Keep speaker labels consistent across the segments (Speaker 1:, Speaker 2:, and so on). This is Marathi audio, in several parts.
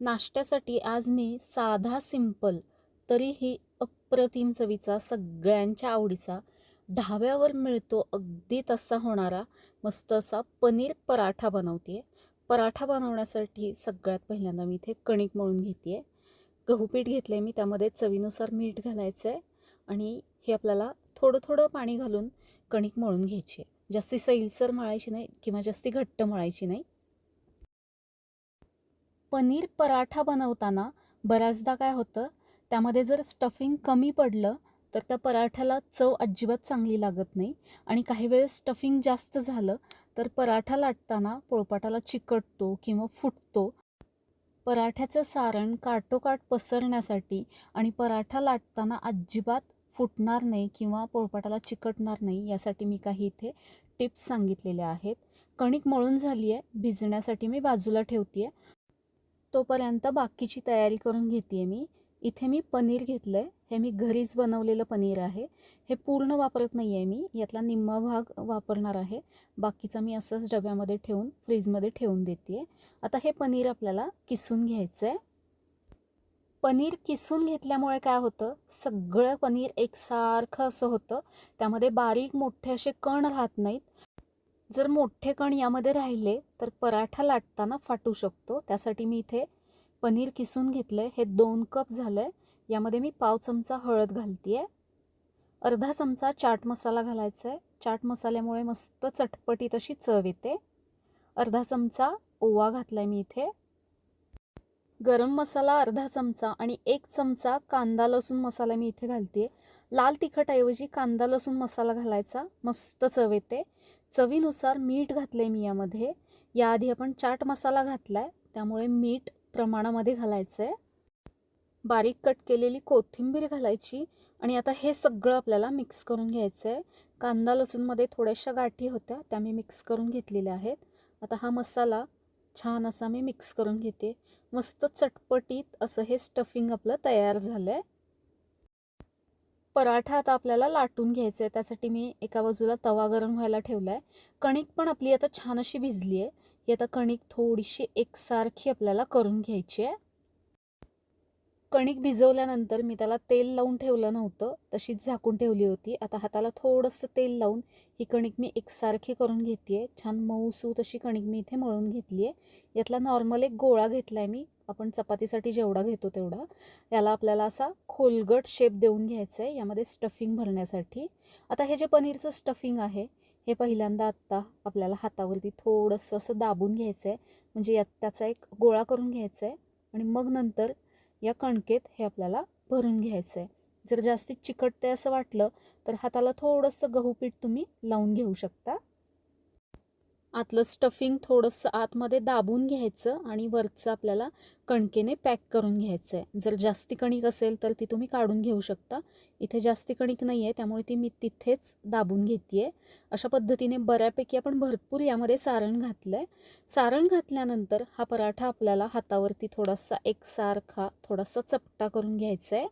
Speaker 1: नाश्त्यासाठी आज मी साधा सिंपल तरीही अप्रतिम चवीचा सगळ्यांच्या आवडीचा ढाब्यावर मिळतो अगदी तसा होणारा मस्त असा पनीर पराठा बनवते पराठा बनवण्यासाठी सगळ्यात पहिल्यांदा मी इथे कणिक मळून घेते गहू पीठ घेतलं आहे मी त्यामध्ये चवीनुसार मीठ घालायचं आहे आणि हे आपल्याला थोडं थोडं पाणी घालून कणिक मळून घ्यायची आहे जास्ती सैलसर मळायची नाही किंवा जास्ती घट्ट मळायची नाही. पनीर पराठा बनवताना बऱ्याचदा काय होतं त्यामध्ये जर स्टफिंग कमी पडलं तर त्या पराठ्याला चव अजिबात चांगली लागत नाही. आणि काही वेळेस स्टफिंग जास्त झालं तर पराठा लाटताना पोळपाटाला चिकटतो किंवा फुटतो. पराठ्याचं सारण काटोकाट पसरण्यासाठी आणि पराठा लाटताना अजिबात फुटणार नाही किंवा पोळपाटाला चिकटणार नाही यासाठी मी काही इथे टिप्स सांगितलेल्या आहेत. कणिक मळून झाली आहे भिजण्यासाठी मी बाजूला ठेवते आहे तोपर्यंत बाकीची तयारी करून घेते मी. इथे मी पनीर घेतलं आहे हे मी घरीच बनवलेलं पनीर आहे. हे पूर्ण वापरत नाही आहे मी. यातला निम्मा भाग वापरणार आहे. बाकीचा मी असंच डब्यामध्ये ठेवून फ्रीजमध्ये ठेवून देते आता हे पनीर आपल्याला किसून घ्यायचं आहे पनीर किसून घेतल्यामुळे काय होतं? सगळं पनीर एकसारखं असं होतं. त्यामध्ये बारीक मोठे असे कण राहत नाहीत. जर मोठे कण यामध्ये राहिले तर पराठा लाटताना फाटू शकतो. त्यासाठी मी इथे पनीर किसून घेतलं आहे हे दोन कप झालं आहे यामध्ये मी पाव चमचा हळद घालते आहे अर्धा चमचा चाट मसाला घालायचा आहे चाट मसाल्यामुळे मस्त चटपटीत अशी चव येते. अर्धा चमचा ओवा घातला आहे मी इथे. गरम मसाला अर्धा चमचा आणि एक चमचा कांदा लसूण मसाला मी इथे घालते लाल तिखटऐवजी कांदा लसूण मसाला घालायचा. मस्त चव येते. चवीनुसार मीठ घातलं आहे मी यामध्ये. याआधी आपण चाट मसाला घातला आहे त्यामुळे मीठ प्रमाणामध्ये घालायचं आहे बारीक कट केलेली कोथिंबीर घालायची आणि आता हे सगळं आपल्याला मिक्स करून घ्यायचं आहे कांदा लसूणमध्ये थोड्याशा गाठी होत्या त्या मी मिक्स करून घेतलेल्या आहेत. आता हा मसाला छान असा मी मिक्स करून घेते. मस्त चटपटीत असं हे स्टफिंग आपलं तयार झालं आहे पराठा आता आपल्याला लाटून घ्यायचा आहे. त्यासाठी मी एका बाजूला तवा गरम व्हायला ठेवला आहे कणिक पण आपली आता छान अशी भिजली आहे. ही आता कणिक थोडीशी एकसारखी आपल्याला करून घ्यायची आहे. कणिक भिजवल्यानंतर मी त्याला तेल लावून ठेवलं नव्हतं. तशीच झाकून ठेवली होती. आता हाताला थोडंसं तेल लावून ही कणिक मी एकसारखी करून घेते आहे. छान मऊसूत अशी कणिक मी इथे मळून घेतली आहे. यातला नॉर्मल एक गोळा घेतला आहे मी. आपण चपातीसाठी जेवढा घेतो तेवढा. याला आपल्याला असा खोलगट शेप देऊन घ्यायचा आहे यामध्ये स्टफिंग भरण्यासाठी. आता हे जे पनीरचं स्टफिंग आहे हे पहिल्यांदा आत्ता आपल्याला हातावरती थोडंसं असं दाबून घ्यायचं आहे म्हणजे यात त्याचा एक गोळा करून घ्यायचा आहे आणि मग नंतर या कणकेत हे आपल्याला भरून घ्यायचं आहे जर जास्तीत चिकटते असं वाटलं तर हाताला थोडंसं गहू पीठ तुम्ही लावून घेऊ शकता. आतलं स्टफिंग थोडंसं आतमध्ये दाबून घ्यायचं आणि वरचं आपल्याला कणकेने पॅक करून घ्यायचं आहे जर जास्ती कणिक असेल तर ती तुम्ही काढून घेऊ शकता. इथे जास्ती कणिक नाही आहे त्यामुळे ती मी तिथेच दाबून घेते आहे अशा पद्धतीने बऱ्यापैकी आपण भरपूर यामध्ये सारण घातलं आहे सारण घातल्यानंतर हा पराठा आपल्याला हातावरती थोडासा एकसारखा थोडासा चपटा करून घ्यायचा आहे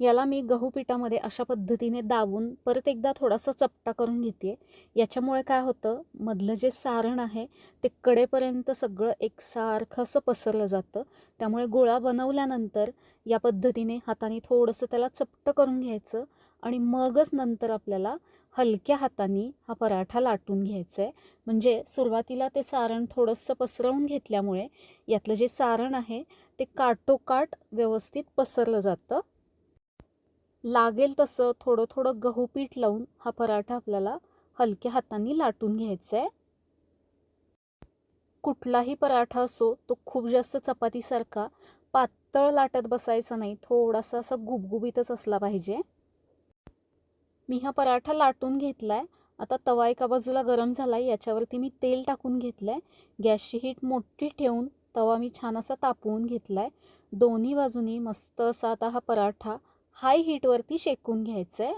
Speaker 1: याला मी गहू पिठामध्ये अशा पद्धतीने दाबून परत एकदा थोडासा चपटा करून घेते याच्यामुळे काय होतं मधलं जे सारण आहे ते कडेपर्यंत सगळं एकसारखं असं पसरलं जातं. त्यामुळे गोळा बनवल्यानंतर या पद्धतीने हाताने थोडंसं त्याला चपटं करून घ्यायचं आणि मगच नंतर आपल्याला हलक्या हाताने हा पराठा लाटून घ्यायचा आहे म्हणजे सुरुवातीला ते सारण थोडंसं पसरवून घेतल्यामुळे यातलं जे सारण आहे ते काटोकाट व्यवस्थित पसरलं जातं. लागेल तसं थोडं थोडं गहू पीठ लावून हा पराठा आपल्याला हलक्या हाताने लाटून घ्यायचा आहे कुठलाही पराठा असो तो खूप जास्त चपातीसारखा पातळ लाटत बसायचा नाही थोडासा असा गुबगुबीतच असला पाहिजे. मी हा पराठा लाटून घेतला आहे आता तवा एका बाजूला गरम झाला आहे याच्यावरती मी तेल टाकून घेतलं आहे गॅसची हीट मोठी ठेवून तवा मी छान असा तापवून घेतला आहे दोन्ही बाजूनी मस्त असा आता हा पराठा हाय हीटवरती शेकून घ्यायचं आहे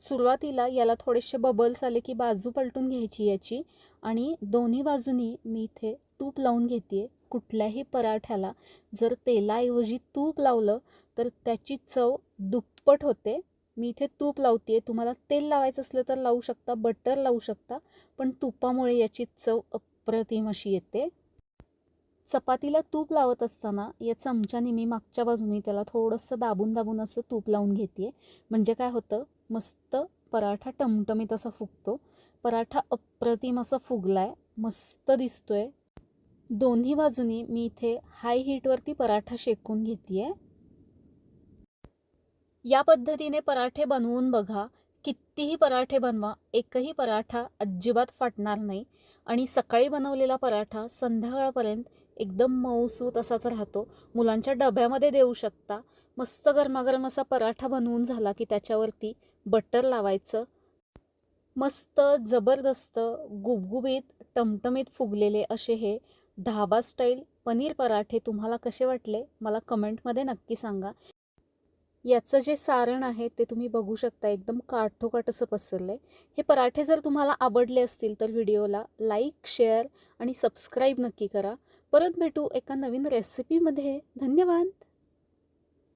Speaker 1: सुरुवातीला याला थोडेसे बबल्स आले की बाजू पलटून घ्यायची याची. आणि दोन्ही बाजूनी मी इथे तूप लावून घेते कुठल्याही पराठ्याला. जर तेलाऐवजी तूप लावलं तर त्याची चव दुप्पट होते. मी इथे तूप लावते तुम्हाला तेल लावायचं असलं तर लावू शकता बटर लावू शकता. पण तुपामुळे याची चव अप्रतिम अशी येते. चपातीला तूप लावत असताना या चमच्याने मी मागच्या बाजूने त्याला थोडंसं दाबून दाबून असं तूप लावून घेते म्हणजे काय होतं? मस्त पराठा टमटमीत असा फुगतो. पराठा अप्रतिम असा फुगलाय. मस्त दिसतोय. दोन्ही बाजूनी मी इथे हाय हीटवरती पराठा शेकून घेते या पद्धतीने पराठे बनवून बघा. कितीही पराठे बनवा एकही पराठा अजिबात फाटणार नाही. आणि सकाळी बनवलेला पराठा संध्याकाळपर्यंत एकदम मऊसूत असाच राहतो. मुलांच्या डब्यामध्ये देऊ शकता. मस्त गरमागरम असा पराठा बनवून झाला की त्याच्यावरती बटर लावायचं. मस्त जबरदस्त गुबगुबीत टमटमीत फुगलेले असे हे ढाबा स्टाईल पनीर पराठे तुम्हाला कसे वाटले? मला कमेंटमध्ये नक्की सांगा. याचं जे सारण आहे ते तुम्ही बघू शकता. एकदम काठोकाठ असं पसरलं आहे हे पराठे जर तुम्हाला आवडले असतील तर व्हिडिओला लाईक शेअर आणि सबस्क्राईब नक्की करा. परत भेटू एका नवीन रेसिपीमध्ये. धन्यवाद!